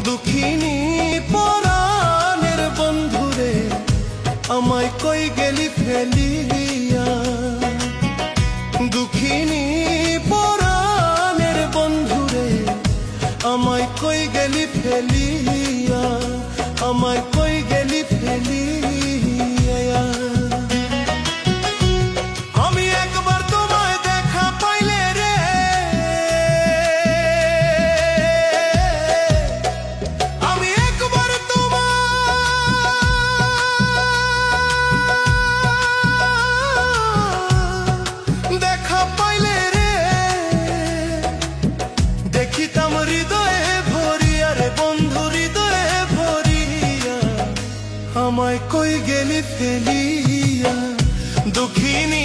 দুঃখিনী পরাণের বন্ধুরে আমার নিয়া দুঃখিনী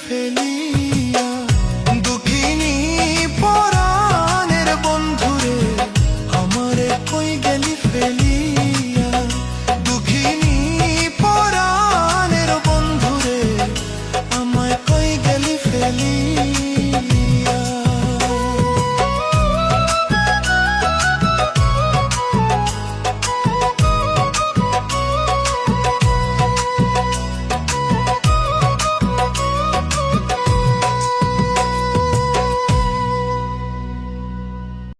ফেলিয়া দুঃখিনী পর